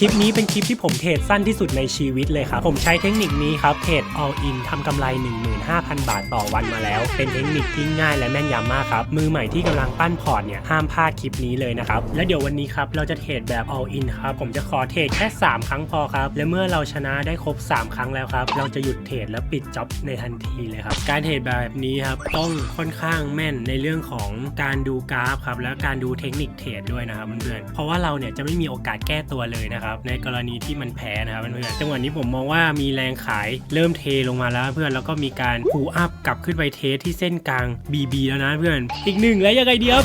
คลิปนี้เป็นคลิปที่ผมเทรดสั้นที่สุดในชีวิตเลยครับ ผมใช้เทคนิคนี้ครับเทรด all in ทำกำไร 15,000 บาทต่อวันมาแล้ว เป็นเทคนิคที่ง่ายและแม่นยำมากครับ มือใหม่ที่กำลังปั้นพอร์ตเนี่ยห้ามพลาดคลิปนี้เลยนะครับ และเดี๋ยววันนี้ครับเราจะเทรดแบบ all in ครับ ผมจะขอเทรดแค่ 3 ครั้งพอครับ และเมื่อเราชนะได้ครบ 3 ครั้งแล้วครับ เราจะหยุดเทรดและปิดจ็อบในทันทีเลยครับ การเทรดแบบนี้ครับต้องค่อนข้างแม่นในเรื่องของการดูกราฟครับและการดูเทคนิคเทรดด้วยนะครับเพื่อนๆเพราะว่าเราเนี่ยจะไม่มีโอกาสแก้ตัวเลยนะครับในกรณีที่มันแพ้นะครับเพื่อนๆจังหวะนี้ผมมองว่ามีแรงขายเริ่มเทลงมาแล้วเพื่อนแล้วก็มีการพูอัพกลับขึ้นไปเทสที่เส้นกลาง BB แล้วนะเพื่อนอีกหนึ่งแล้วยังไงเดียว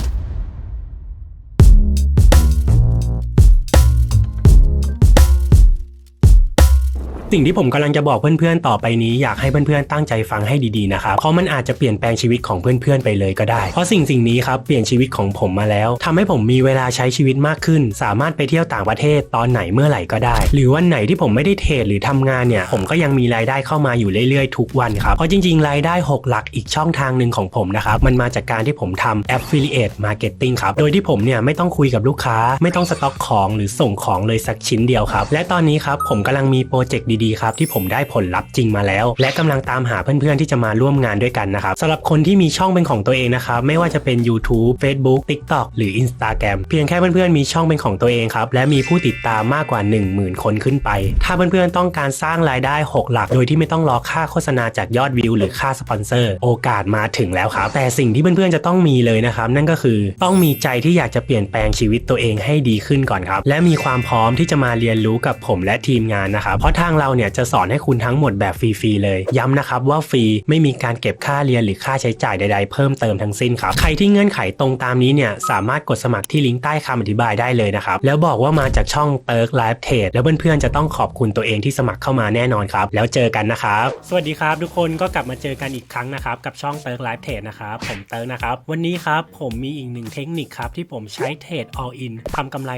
สิ่งที่ผมกำลังจะบอกเพื่อนๆต่อไปนี้อยากให้เพื่อนๆตั้งใจฟังให้ดีๆนะครับเพราะมันอาจจะเปลี่ยนแปลงชีวิตของเพื่อนๆไปเลยก็ได้ เพราะสิ่งสิ่งนี้ครับเปลี่ยนชีวิตของผมมาแล้วทำให้ผมมีเวลาใช้ชีวิตมากขึ้น สามารถไปเที่ยวต่างประเทศตอนไหนเมื่อไหร่ก็ได้ หรือวันไหนที่ผมไม่ได้เทรดหรือทำงานเนี่ยผมก็ยังมีรายได้เข้ามาอยู่เรื่อยๆ ทุกวันครับเพราะจริงๆ รายได้ 6 หลักอีกช่องทางหนึ่งของผมนะครับมันมาจากการที่ผมทำ affiliate marketing ครับโดยที่ผมเนี่ยไม่ต้องคุยกับลูกค้า ไม่ต้องสต็อกของหรือส่งของเลยสักชิ้นเดียวครับและตอนนี้ครับผมกำลังมีโปรเจกต์ดีๆครับที่ผมได้ผลลัพธ์จริงมาแล้ว และกำลังตามหาเพื่อนๆที่จะมาร่วมงานด้วยกันนะครับสำหรับคนที่มีช่องเป็นของตัวเองนะครับไม่ว่าจะเป็น YouTube Facebook TikTok หรือ Instagram เพียงแค่เพื่อนๆมีช่องเป็นของตัวเองครับและมีผู้ติดตามมากกว่า 10,000 คนขึ้นไป ถ้าเพื่อนๆต้องการสร้างรายได้ 6 หลัก โดยที่ไม่ต้องรอค่าโฆษณาจากยอดวิวหรือค่าสปอนเซอร์ โอกาสมาถึงแล้วครับแต่สิ่งที่เพื่อนๆจะต้องมีเลยนะครับนั่นก็คือต้องมีใจที่อยากจะเปลี่ยนแปลงชีวิตตัวเองให้ดีขึ้นก่อนครับและมีความพร้อมที่จะมาเรียนรู้กับผมและทีมงานนะครับเพราะทางเราเนี่ยจะสอนให้คุณทั้งหมดแบบฟรีๆเลย ย้ำนะครับว่าฟรีไม่มีการเก็บค่าเรียนหรือค่าใช้จ่ายใด ๆ เพิ่มเติมทั้งสิ้นครับ ใครที่เงื่อนไขตรงตามนี้เนี่ยสามารถกดสมัครที่ลิงก์ใต้คำอธิบายได้เลยนะครับ แล้วบอกว่ามาจากช่องเติร์กไลฟ์เทรดแล้วเพื่อนๆจะต้องขอบคุณตัวเองที่สมัครเข้ามาแน่นอนครับ แล้วเจอกันนะครับ สวัสดีครับ ทุกคนก็กลับมาเจอกันอีกครั้งนะครับ กับช่องเติร์กไลฟ์เทรดนะครับผมเติร์กนะครับ วันนี้ครับผมมีอีกหนึ่งเทคนิคครับที่ผมใช้เทรด all in ทำกำไร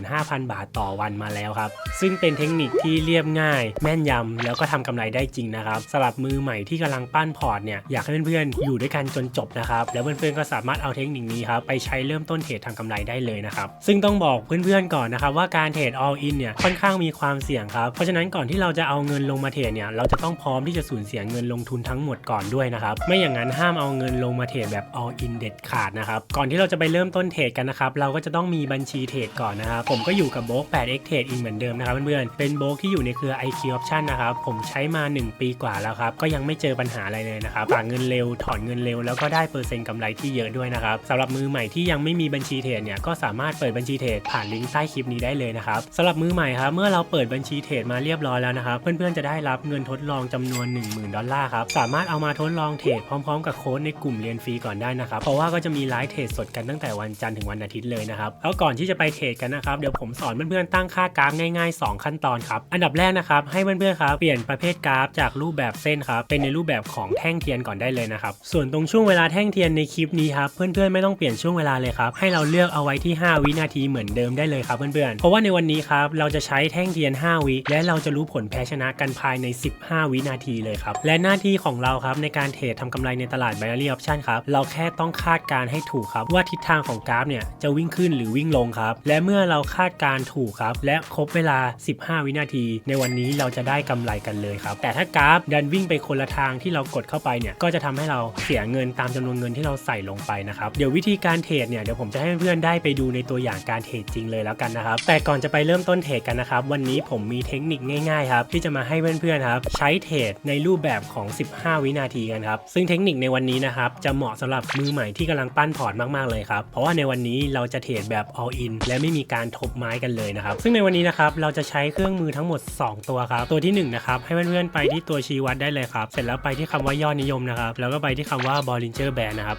15,000 บาทต่อวันมาแล้วครับ ซึ่งเป็นเทคนิคที่เรียบง่ายแม่นยำแล้วก็ทำกำไรได้จริงนะครับสำหรับมือใหม่ที่กำลังปั้นพอร์ตเนี่ยอยากให้เพื่อนๆอยู่ด้วยกันจนจบนะครับแล้วเพื่อนๆก็สามารถเอาเทคนิคนี้ครับไปใช้เริ่มต้นเทรดทำกำไรได้เลยนะครับซึ่งต้องบอกเพื่อนๆก่อนนะครับว่าการเทรด all in เนี่ยค่อนข้างมีความเสี่ยงครับเพราะฉะนั้นก่อนที่เราจะเอาเงินลงมาเทรดเนี่ยเราจะต้องพร้อมที่จะสูญเสียเงินลงทุนทั้งหมดก่อนด้วยนะครับไม่อย่างนั้นห้ามเอาเงินลงมาเทรดแบบ all in เด็ดขาดนะครับก่อนที่เราจะไปเริ่มต้นเทรดกันนะครับเราก็จะต้องมีบัญชีเทรดก่อนนะครับผมก็อยู่กับโบก 8x Trade อีกเหมือนเดิมนะครับเพื่อนๆเป็นโบกที่อยู่ในเครือ IQ Option นะครับ ผมใช้มา 1 ปีกว่าแล้วครับ ก็ยังไม่เจอปัญหาอะไรเลยนะครับฝากเงินเร็ว ถอนเงินเร็ว แล้วก็ได้เปอร์เซ็นต์กำไรที่เยอะด้วยนะครับสำหรับมือใหม่ที่ยังไม่มีบัญชีเทรดเนี่ย ก็สามารถเปิดบัญชีเทรดผ่านลิงก์ใต้คลิปนี้ได้เลยนะครับสำหรับมือใหม่ครับ เมื่อเราเปิดบัญชีเทรดมาเรียบร้อยแล้วนะครับ เพื่อนๆจะได้รับเงินทดลองจำนวน 10,000 ดอลลาร์ครับ สามารถเอามาทดลองเทรดพร้อมๆ กับโค้ดในกลุ่มเรียนฟรีก่อนได้นะครับ เพราะว่าก็จะมีไลฟ์เทรดสดกันตั้งแต่วันจันทร์ถึงวันอาทิตย์เลยนะครับ แล้วก่อนที่จะไปเทรดกันนะครับ เดี๋ยวผมสอนเพื่อนๆตั้งค่ากราฟง่ายๆ 2 ขั้นตอนครับ อันดับแรกนะครับให้เพื่อนๆครับเปลี่ยนประเภทกราฟจากรูปแบบเส้นครับเป็นในรูปแบบของแท่งเทียนก่อนได้เลยนะครับส่วนตรงช่วงเวลาแท่งเทียนในคลิปนี้ครับเพื่อนๆไม่ต้องเปลี่ยนช่วงเวลาเลยครับให้เราเลือกเอาไว้ที่ 5 วินาทีเหมือนเดิมได้เลยครับเพื่อนๆเพราะว่าในวันนี้ครับเราจะใช้แท่งเทียน 5 วิและเราจะรู้ผลแพ้ชนะกันภายใน 15 วินาทีเลยครับและหน้าที่ของเราครับในการเทรดทำกำไรในตลาด binary option ครับเราแค่ต้องคาดการให้ถูกครับว่าทิศทางของกราฟเนี่ยจะวิ่งขึ้นหรือวิ่งลงครับและเมื่อเราคาดการถูกครับและครบเวลา 15 วินาที ในวันนี้เราจะได้กำไรกันเลยครับ แต่ถ้ากราฟดันวิ่งไปคนละทางที่เรากดเข้าไปเนี่ยก็จะทำให้เราเสียเงินตามจำนวนเงินที่เราใส่ลงไปนะครับเดี๋ยววิธีการเทรดเนี่ยเดี๋ยวผมจะให้เพื่อนๆได้ไปดูในตัวอย่างการเทรดจริงเลยแล้วกันนะครับแต่ก่อนจะไปเริ่มต้นเทรดกันนะครับวันนี้ผมมีเทคนิคง่ายๆครับที่จะมาให้เพื่อนๆครับใช้เทรดในรูปแบบของ 15 วินาทีกันครับซึ่งเทคนิคในวันนี้นะครับจะเหมาะสำหรับมือใหม่ที่กำลังปั้นพอร์ตมากๆเลยครับเพราะว่าในวันนี้เราจะเทรดแบบ all in และไม่มีการทบไม้กันเลยนะครับซึ่งในวันนี้นะครับเราจะใช้เครื่องมือทั้งหมด 2 ตัวครับ ตัวที่1นะครับให้เพื่อนๆไปที่ตัวชี้วัดได้เลยครับ เสร็จแล้วไปที่คำว่ายอดนิยมนะครับ แล้วก็ไปที่คำว่า Bollinger Band นะครับ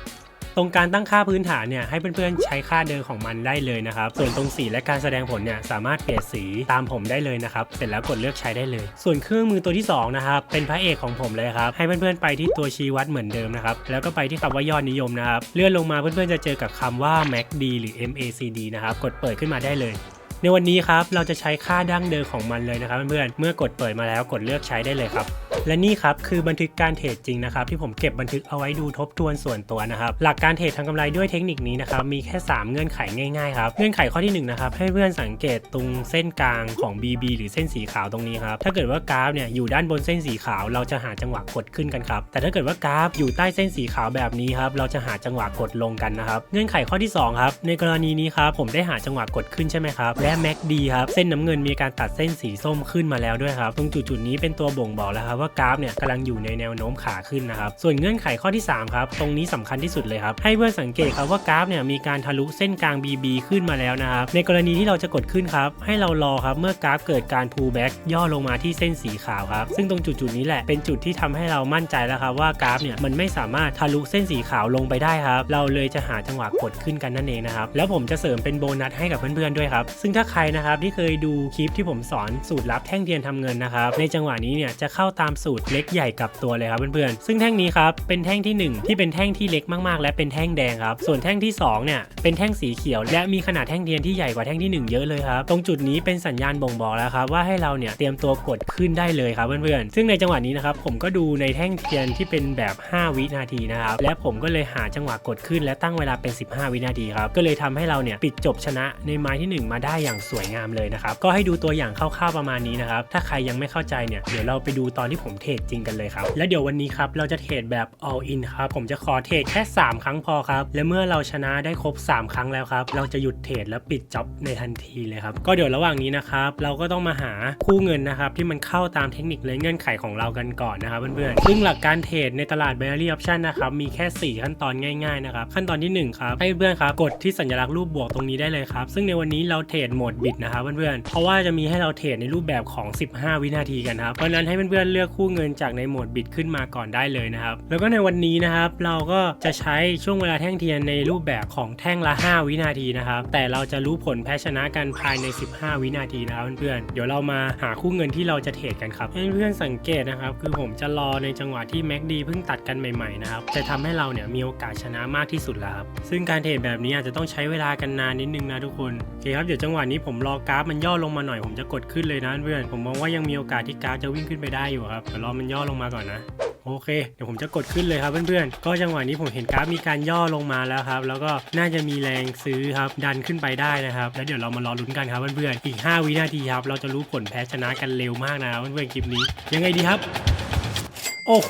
ตรงการตั้งค่าพื้นฐานเนี่ยให้เพื่อนๆใช้ค่าเดิมของมันได้เลยนะครับ ส่วนตรงสีและการแสดงผลเนี่ยสามารถเปลี่ยนสีตามผมได้เลยนะครับ เสร็จแล้วกดเลือกใช้ได้เลย ส่วนเครื่องมือตัวที่สองนะครับเป็นพระเอกของผมเลยครับให้เพื่อนๆไปที่ตัวชี้วัดเหมือนเดิมนะครับแล้วก็ไปที่คำว่ายอดนิยมนะครับเลื่อนลงมาเพื่อนๆจะเจอกับคำว่า MACD หรือ MACD นะครับกดเปิดขึ้นมาได้เลย ในวันนี้ครับเราจะใช้ค่าดั้งเดิมของมันเลยนะครับเพื่อนๆเมื่อกดเปิดมาแล้วกดเลือกใช้ได้เลยครับ และนี่ครับคือบันทึกการเทรดจริงนะครับที่ผมเก็บบันทึกเอาไว้ดูทบทวนส่วนตัวนะครับหลักการเทรดทำกำไรด้วยเทคนิคนี้นะครับมีแค่ 3 เงื่อนไขง่ายๆครับเงื่อนไขข้อที่1นะครับให้เพื่อนสังเกตตรงเส้นกลางของ BB หรือเส้นสีขาวตรงนี้ครับถ้าเกิดว่ากราฟเนี่ยอยู่ด้านบนเส้นสีขาว เราจะหาจังหวะกดขึ้นกันครับแต่ถ้าเกิดว่ากราฟอยู่ใต้เส้นสีขาวแบบนี้ครับเราจะหาจังหวะกดลงกันนะครับเงื่อนไขข้อที่สองครับในกรณีนี้ครับผมได้หาจังหวะกดขึ้นใช่ไหมครับและ MACD ครับเส้นน้ำเงินมีการตัดเส้นสีส้มขึ้นมาแล้วด้วยครับตรงจุดๆนี้เป็นตัวบ่งบอกแล้วครับว่ากราฟเนี่ยกำลังอยู่ในแนวโน้มขาขึ้นนะครับ ส่วนเงื่อนไขข้อที่สามครับตรงนี้สำคัญที่สุดเลยครับ ให้เพื่อนสังเกตครับว่ากราฟเนี่ยมีการทะลุเส้นกลาง BB ขึ้นมาแล้วนะครับ ในกรณีที่เราจะกดขึ้นครับ ให้เรารอครับเมื่อกราฟเกิดการ pull back ย่อลงมาที่เส้นสีขาวครับ ซึ่งตรงจุดๆนี้แหละเป็นจุดที่ทำให้เรามั่นใจแล้วครับว่ากราฟเนี่ยมันไม่สามารถทะลุเส้นสีขาวลงไปได้ครับ เราเลยจะหาจังหวะกดขึ้นกันนั่นเองนะครับ แล้วผมจะเสริมเป็นโบนัสให้กับเพื่อนๆด้วยครับ ซึ่งถ้าใครนะครับที่เคยดูคลิปที่ผมสอนสูตรลับแท่งเทียนทำเงินนะครับ ในจังหวะนี้เนี่ยจะเข้าตามสูตรเล็กใหญ่กลับตัวเลยครับเพื่อนๆ ซึ่งแท่งนี้ครับเป็นแท่งทีหนึ่1 ที่เป็นแท่งที่เล็กมากๆ และเป็นแท่งแดงครับ ส่วนแท่งที่สองเนี่ยเป็นแท่งสีเขียว และมีขนาดแท่งเทียนที่ใหญ่กว่าแท่งที่หนึ่งเยอะเลยครับตรงจุดนี้เป็นสัญญาณบ่งบอกแล้วครับว่าให้เราเนี่ยเตรียมตัวกดขึ้นได้เลยครับเพื่อนๆ ซึ่งในจังหวะนี้นะครับผมก็ดูในแท่งเทียนที่เป็นแบบ 5 วินาทีนะครับและผมก็เลยหาจังหวะกดขึ้นและตั้งเวลาเป็น 15 วินาทีครับก็เลยทำให้เราเนี่ยปิดจบชนะในไม้ที่หนึ่งมาได้อย่างสวยงามเลยนะครับก็ให้ดูตัวอย่างคร่าวๆประมาณนี้นะครับถ้าใครยังไม่เข้าใจเนี่ยเดี๋ยวเราไปดูตอนที่ผมเทรดจริงกันเลยครับ และเดี๋ยววันนี้ครับเราจะเทรดแบบ all in ครับ ผมจะขอเทรดแค่ 3 ครั้งพอครับ และเมื่อเราชนะได้ครบ 3 ครั้งแล้วครับ เราจะหยุดเทรดและปิดจ็อบในทันทีเลยครับ ก็เดี๋ยวระหว่างนี้นะครับเราก็ต้องมาหาคู่เงินนะครับที่มันเข้าตามเทคนิคและเงื่อนไขของเรากันก่อนนะครับเพื่อนๆซึ่งหลักการเทรดในตลาด binary option นะครับมีแค่ 4 ขั้นตอนง่ายๆนะครับขั้นตอนที่1ครับให้เพื่อนครับกดที่สัญลักษณ์รูปบวกตรงนี้ได้เลยครับซึ่งในวันนี้เราเทรดโหมดบิดนะครับเพื่อนๆเพราะว่าจะมีให้เราเทรดในรูปแบบของ 15 วินาทีกันครับเพราะนั้นให้เพื่อนๆเลือกคูเงินจากในโหมดบิดขึ้นมาก่อนได้เลยนะครับ แล้วก็ในวันนี้นะครับเราก็จะใช้ช่วงเวลาแท่งเทียนในรูปแบบของแท่งละ 5 วินาทีนะครับ แต่เราจะรู้ผลแพ้ชนะกันภายใน 15 วินาทีนะครับเพื่อนๆเดี๋ยวเรามาหาคู่เงินที่เราจะเทรดกันครับให้เพื่อนสังเกตนะครับ คือผมจะรอในจังหวะที่แม็กดีเพิ่งตัดกันใหม่ๆนะครับจะทำให้เราเนี่ยมีโอกาสชนะมากที่สุดแล้วครับซึ่งการเทรดแบบนี้อาจจะต้องใช้เวลากันนานนิดนึงนะทุกคนโอเคครับเดี๋ยวจังหวะนี้ผมรอกราฟมันย่อลงมาหน่อยผมจะกดขึ้นเลยนะเพื่อนผมมองว่ายังมีโอกาสที่กราฟจะวิ่งขึ้นไปได้อยู่ครับดี๋ยวรอมันย่อลงมาก่อนนะ โอเค เดี๋ยวผมจะกดขึ้นเลยครับเพื่อนๆ ก็จังหวะนี้ผมเห็นกราฟมีการย่อลงมาแล้วครับ แล้วก็น่าจะมีแรงซื้อครับ ดันขึ้นไปได้นะครับ แล้วเดี๋ยวเรามารอลุ้นกันครับเพื่อนๆ อีก 5 วินาทีครับ เราจะรู้ผลแพ้ชนะกันเร็วมากนะเพื่อนๆ คลิปนี้ ยังไงดีครับ โอ้โห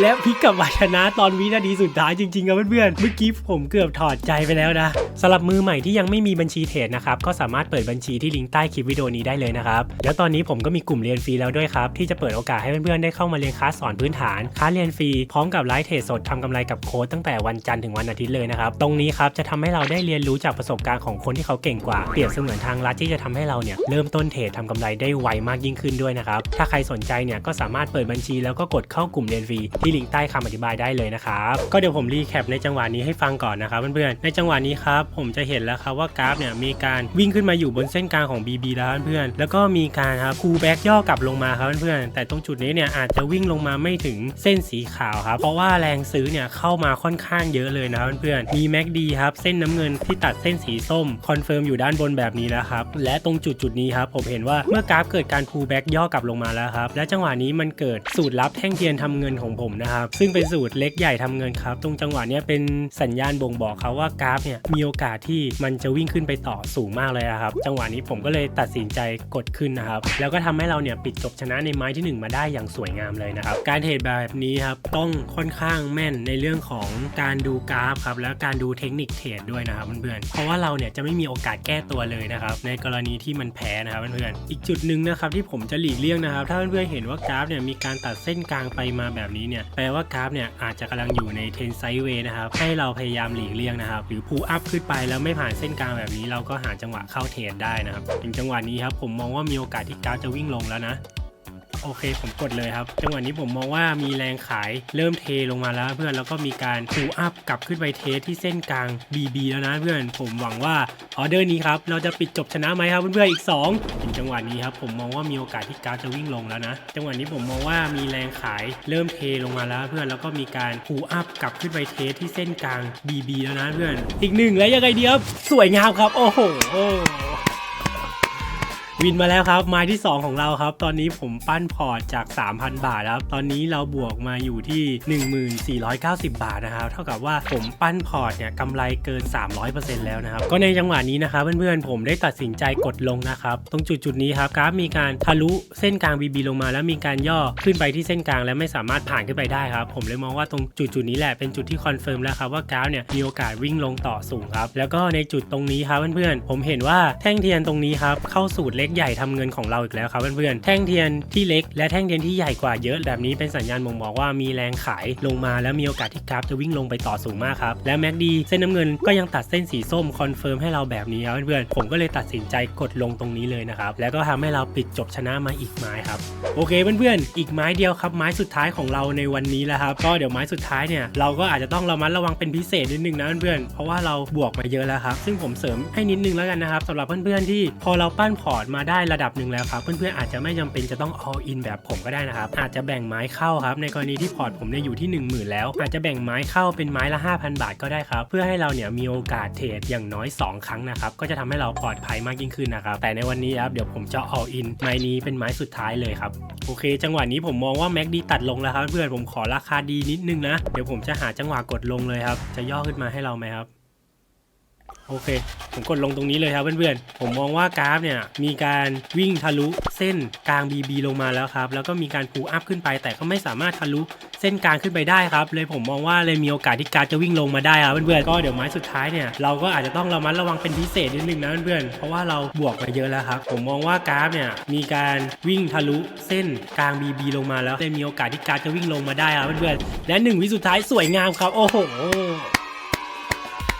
และพลิกกลับมาชนะตอนวินาทีสุดท้ายจริงๆครับเพื่อนๆเมื่อกี้ผมเกือบถอดใจไปแล้วนะสำหรับมือใหม่ที่ยังไม่มีบัญชีเทรดนะครับก็สามารถเปิดบัญชีที่ลิงก์ใต้คลิปวิดีโอนี้ได้เลยนะครับแล้วตอนนี้ผมก็มีกลุ่มเรียนฟรีแล้วด้วยครับที่จะเปิดโอกาสให้เพื่อนๆได้เข้ามาเรียนคลาสสอนพื้นฐานคลาสเรียนฟรีพร้อมกับไลฟ์เทรดสดทำกำไรกับโค้ดตั้งแต่วันจันทร์ถึงวันอาทิตย์เลยนะครับตรงนี้ครับจะทำให้เราได้เรียนรู้จากประสบการณ์ของคนที่เขาเก่งกว่า เปรียบเสมือนทางลัดที่จะทำให้เราเนี่ยเริ่มต้นเทรดทำกำไรได้ไวมากยิ่งขึ้นด้วยนะครับถ้าใครสนใจเนี่ยก็สามารถเปิดบัญชีแล้วก็กดเข้ากลุ่มเรียนฟรีที่ลิงก์ใต้คำอธิบายได้เลยนะครับก็เดี๋ยวผมรีแคปในจังหวะนี้ให้ฟังก่อนนะครับเพื่อนๆในจังหวะนี้ครับผมจะเห็นแล้วครับว่ากราฟเนี่ยมีการวิ่งขึ้นมาอยู่บนเส้นกลางของ BB แล้วเพื่อนๆแล้วก็มีการครับคูแบ็กย่อกลับลงมาครับเพื่อนๆแต่ตรงจุดนี้เนี่ยอาจจะวิ่งลงมาไม่ถึงเส้นสีขาวครับเพราะว่าแรงซื้อเนี่ยเข้ามาค่อนข้างเยอะเลยนะเพื่อนๆมีแม็กดีครับเส้นน้ำเงินที่ตัดเส้นสีส้มคอนเฟิร์มอยู่ด้านบนแบบนี้แล้วครับและตรงจุดจุดนี้ครับผมเห็นว่าเมื่อกราฟเกิดการพูแบ็กย่อกลับลงมาแล้วครับและจังหวะนี้มันเกิดสูตรลับแท่งเทียนทำเงินของผมนะครับ ซึ่งเป็นสูตรเล็กใหญ่ทำเงินครับ ตรงจังหวะนี้เป็นสัญญาณบ่งบอกครับว่ากราฟเนี่ยมีโอกาสที่มันจะวิ่งขึ้นไปต่อสูงมากเลยนะครับ จังหวะนี้ผมก็เลยตัดสินใจกดขึ้นนะครับ แล้วก็ทำให้เราเนี่ยปิดจบชนะในไม้ที่หนึ่งมาได้อย่างสวยงามเลยนะครับ การเทรดแบบนี้ครับต้องค่อนข้างแม่นในเรื่องของการดูกราฟครับแล้วการดูเทคนิคเทรดด้วยนะครับเพื่อนๆ เพราะว่าเราเนี่ยจะไม่มีโอกาสแก้ตัวเลยนะครับในกรณีที่มันแพ้นะครับเพื่อนๆ อีกจุดหนึ่งนะครับที่ผมจะหลีกเลี่ยงนะครับ ถ้าเพื่อนๆเห็นว่ากราฟเนี่ยมีการตัดเส้นกลางไปมาแบบนี้เนี่ยแปลว่ากราฟเนี่ยอาจจะกำลังอยู่ในเทรนไซด์เวย์นะครับให้เราพยายามหลีกเลี่ยงนะครับหรือพูอัพขึ้นไปแล้วไม่ผ่านเส้นกลางแบบนี้เราก็หาจังหวะเข้าเทรดได้นะครับถึงจังหวะนี้ครับผมมองว่ามีโอกาสที่กราฟจะวิ่งลงแล้วนะ โอเคผมกดเลยครับ จังหวะนี้ผมมองว่ามีแรงขายเริ่มเทลงมาแล้วเพื่อนแล้วก็มีการพูอัพกลับขึ้นไปเทสที่เส้นกลาง BB แล้วนะเพื่อนผมหวังว่าออเดอร์นี้ครับเราจะปิดจบชนะไหมครับเพื่อนๆอีก2ถึงจังหวะนี้ครับผมมองว่ามีโอกาสที่กาฟจะวิ่งลงแล้วนะจังหวะนี้ผมมองว่ามีแรงขายเริ่มเทลงมาแล้วเพื่อนแล้วก็มีการพูอัพกลับขึ้นไปเทสที่เส้นกลาง BB แล้วนะเพื่อนอีกหนึ่งแล้วยังไงดีครับสวยงามครับ โอ้โห วินมาแล้วครับไม้ที่ 2 ของเราครับ ตอนนี้ผมปั้นพอร์ตจาก 3,000 บาทครับ ตอนนี้เราบวกมาอยู่ที่ 1490 บาทนะครับ เท่ากับว่าผมปั้นพอร์ตเนี่ยกำไรเกิน 300%แล้วนะครับ ก็ในจังหวะนี้นะครับเพื่อนๆผมได้ตัดสินใจกดลงนะครับ ตรงจุดจุดๆนี้ครับกราฟมีการทะลุเส้นกลาง BB ลงมา แล้วมีการย่อขึ้นไปที่เส้นกลางและไม่สามารถผ่านขึ้นไปได้ครับ ผมเลยมองว่าตรงจุดจุดๆนี้แหละเป็นจุดที่คอนเฟิร์มแล้วครับว่ากราฟเนี่ยมีโอกาสวิ่งลงต่อสูงครับแล้วก็ในจุดตรงนี้ครับเพื่อนๆผมเห็นว่าแท่งเทียนตรงนี้ครับเข้าสูตรเล็กใหญ่ทำเงินของเราอีกแล้วครับเพื่อนๆ แท่งเทียนที่เล็กและแท่งเทียนที่ใหญ่กว่าเยอะแบบนี้เป็นสัญญาณบ่งบอกว่ามีแรงขายลงมาแล้วมีโอกาสที่กราฟจะวิ่งลงไปต่อสูงมากครับ และแม็กดีเส้นน้ำเงินก็ยังตัดเส้นสีส้มคอนเฟิร์มให้เราแบบนี้ครับเพื่อนๆ ผมก็เลยตัดสินใจกดลงตรงนี้เลยนะครับ แล้วก็ทำให้เราปิดจบชนะมาอีกไม้ครับ โอเคเพื่อนๆ อีกไม้เดียวครับไม้สุดท้ายของเราในวันนี้แล้วครับ ก็เดี๋ยวไม้สุดท้ายเนี่ยเราก็อาจจะต้องระมัดระวังเป็นพิเศษนิดนึงนะเพื่อนๆ เพราะว่าเราบวกมาเยอะแล้วครับ ซึ่งผมเสริมให้นิดนึงแล้วกันนะครับสำหรับเพื่อนๆที่พอเราปั้นพอร์ตมาได้ระดับหนึ่งแล้วครับ เพื่อนๆอาจจะไม่จำเป็นจะต้อง all in แบบผมก็ได้นะครับ อาจจะแบ่งไม้เข้าครับ ในกรณีที่พอร์ตผมเนี่ยอยู่ที่ 1 0,000 แล้ว อาจจะแบ่งไม้เข้าเป็นไม้ละ 5,000 บาทก็ได้ครับ เพื่อให้เราเนี่ยมีโอกาสเทรดอย่างน้อย 2 ครั้งนะครับ ก็จะทำให้เราปลอดภัยมากยิ่งขึ้นนะครับ แต่ในวันนี้ครับเดี๋ยวผมจะ all in ไม้นี้เป็นไม้สุดท้ายเลยครับ โอเค จังหวะนี้ผมมองว่าแม็กดีตัดลงแล้วครับ เพื่อนผมขอราคาดีนิดนึงนะ เดี๋ยวผมจะหาจังหวะกดลงเลยครับ จะย่อขึ้นมาให้เราไหมครับ โอเค ผมกดลงตรงนี้เลยครับเพื่อนๆ ผมมองว่ากราฟเนี่ยมีการวิ่งทะลุเส้นกลาง BB ลงมาแล้วครับ แล้วก็มีการพูอัพขึ้นไป แต่ก็ไม่สามารถทะลุเส้นกลางขึ้นไปได้ครับ เลยผมมองว่าเลยมีโอกาสที่กาฟจะวิ่งลงมาได้ครับเพื่อนๆ ก็เดี๋ยวไม้สุดท้ายเนี่ยเราก็อาจจะต้องระมัดระวังเป็นพิเศษนิดนึงนะเพื่อนๆ เพราะว่าเราบวกมาเยอะแล้วครับ ผมมองว่ากราฟเนี่ยมีการวิ่งทะลุเส้นกลาง BB ลงมาแล้วเลยมีโอกาสที่กาฟจะวิ่งลงมาได้ครับเพื่อนๆ และหนึ่งวิสุดท้ายสวยงามครับ โอ้โห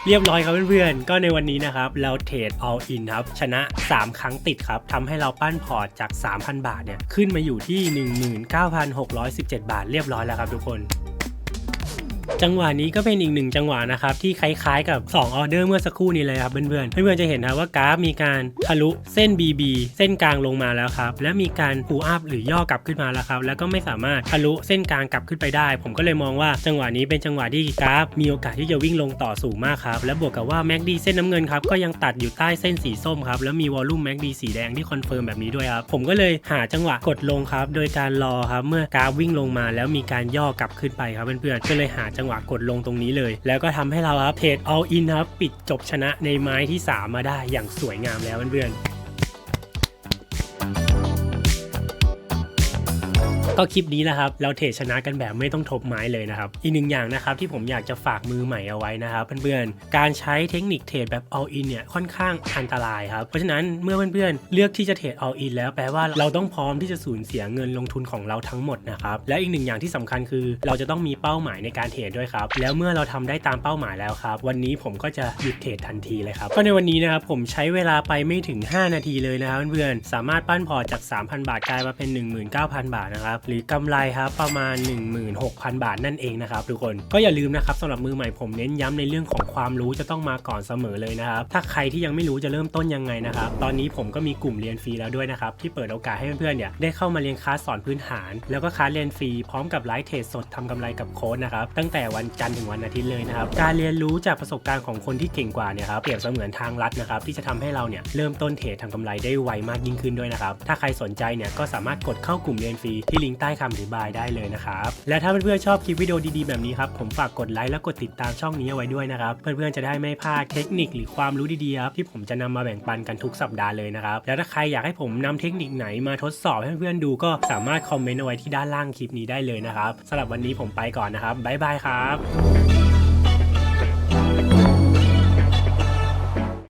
เรียบร้อยครับเพื่อนๆ ก็ในวันนี้นะครับ เราเทรด all in ครับ ชนะ 3 ครั้งติดครับทำให้เราปั้นพอร์ตจาก 3,000 บาทเนี่ย ขึ้นมาอยู่ที่ 19,617 บาทเรียบร้อยแล้วครับทุกคน จังหวะนี้ก็เป็นอีกหนึ่งจังหวะนะครับที่คล้ายๆ กับ2ออเดอร์เมื่อสักครู่นี้เลยครับเพื่อนๆเพื่อนๆจะเห็นนะว่ากราฟมีการทะลุเส้น BB เส้นกลางลงมาแล้วครับและมีการปูอัพหรือย่อกลับขึ้นมาแล้วครับแล้วก็ไม่สามารถทะลุเส้นกลางกลับขึ้นไปได้ ผมก็เลยมองว่าจังหวะนี้เป็นจังหวะที่กราฟมีโอกาสที่จะวิ่งลงต่อสูงมากครับและบวกกับว่าแม็กดีเส้นน้ำเงินครับก็ยังตัดอยู่ใต้เส้นสีส้มครับแล้วมีวอลลุ่มแม็กดีสีแดงที่คอนเฟิร์มแบบนี้ด้วยครับผมก็เลยหาจังหวะกดลงครับโดยการรอครับเมื่อกราฟวิ่งลงมา แล้วมีการย่อกลับขึ้นไปครับเพื่อนๆก็เลยหาจังหวะกดลงตรงนี้เลย แล้วก็ทำให้เราครับเทรด all in ครับ ปิดจบชนะในไม้ที่ 3 มาได้อย่างสวยงามแล้วเพื่อนๆ ก็คลิปนี้แหละครับเราเทรดชนะกันแบบไม่ต้องทบไม้เลยนะครับ อีกหนึ่งอย่างนะครับที่ผมอยากจะฝากมือใหม่เอาไว้นะครับเพื่อนๆ การใช้เทคนิคเทรดแบบ all in เนี่ยค่อนข้างอันตรายครับ เพราะฉะนั้นเมื่อเพื่อนๆ เลือกที่จะเทรด all in แล้วแปลว่าเราต้องพร้อมที่จะสูญเสียเงินลงทุนของเราทั้งหมดนะครับ และอีกหนึ่งอย่างที่สำคัญคือ เราจะต้องมีเป้าหมายในการเทรดด้วยครับ แล้วเมื่อเราทำได้ตามเป้าหมายแล้วครับ วันนี้ผมก็จะหยุดเทรดทันทีเลยครับ ก็ในวันนี้นะครับผมใช้เวลาไปไม่ถึง 5 นาทีเลยนะครับเพื่อนๆ สามารถปั้นพอจาก 3,000 บาทกลายมาเป็น 19,000 บาทนะครับหรือกำไรครับประมาณ 16,000 บาทนั่นเองนะครับทุกคนก็อย่าลืมนะครับสำหรับมือใหม่ผมเน้นย้ำในเรื่องของความรู้จะต้องมาก่อนเสมอเลยนะครับถ้าใครที่ยังไม่รู้จะเริ่มต้นยังไงนะครับตอนนี้ผมก็มีกลุ่มเรียนฟรีแล้วด้วยนะครับที่เปิดโอกาสให้เพื่อนๆเนี่ยได้เข้ามาเรียนคลาสสอนพื้นฐาน แล้วก็คลาสเรียนฟรีพร้อมกับไลฟ์เทรดสดทำกำไรกับโค้ดนะครับตั้งแต่วันจันทร์ถึงวันอาทิตย์เลยนะครับการเรียนรู้จากประสบการณ์ของคนที่เก่งกว่าเนี่ยครับเปรียบเสมือนทางลัดนะครับที่จะทำให้เราเนี่ยเริ่มต้นเทรดทำกำไรได้ไวมากยิ่งขึ้นด้วยนะครับถ้าใครสนใจเนี่ยก็สามารถกดเข้ากลุ่มเรียนฟรีที่ลิงก์ใต้คำอธิบายได้เลยนะครับ และถ้าเพื่อนๆชอบคลิปวิดีโอดีๆแบบนี้ครับ ผมฝากกดไลค์และกดติดตามช่องนี้เอาไว้ด้วยนะครับ เพื่อนๆจะได้ไม่พลาดเทคนิคหรือความรู้ดีๆครับที่ผมจะนำมาแบ่งปันกันทุกสัปดาห์เลยนะครับ แล้วถ้าใครอยากให้ผมนำเทคนิคไหนมาทดสอบให้เพื่อนๆดูก็สามารถคอมเมนต์เอาไว้ที่ด้านล่างคลิปนี้ได้เลยนะครับสำหรับวันนี้ผมไปก่อนนะครับบ๊ายบายครับ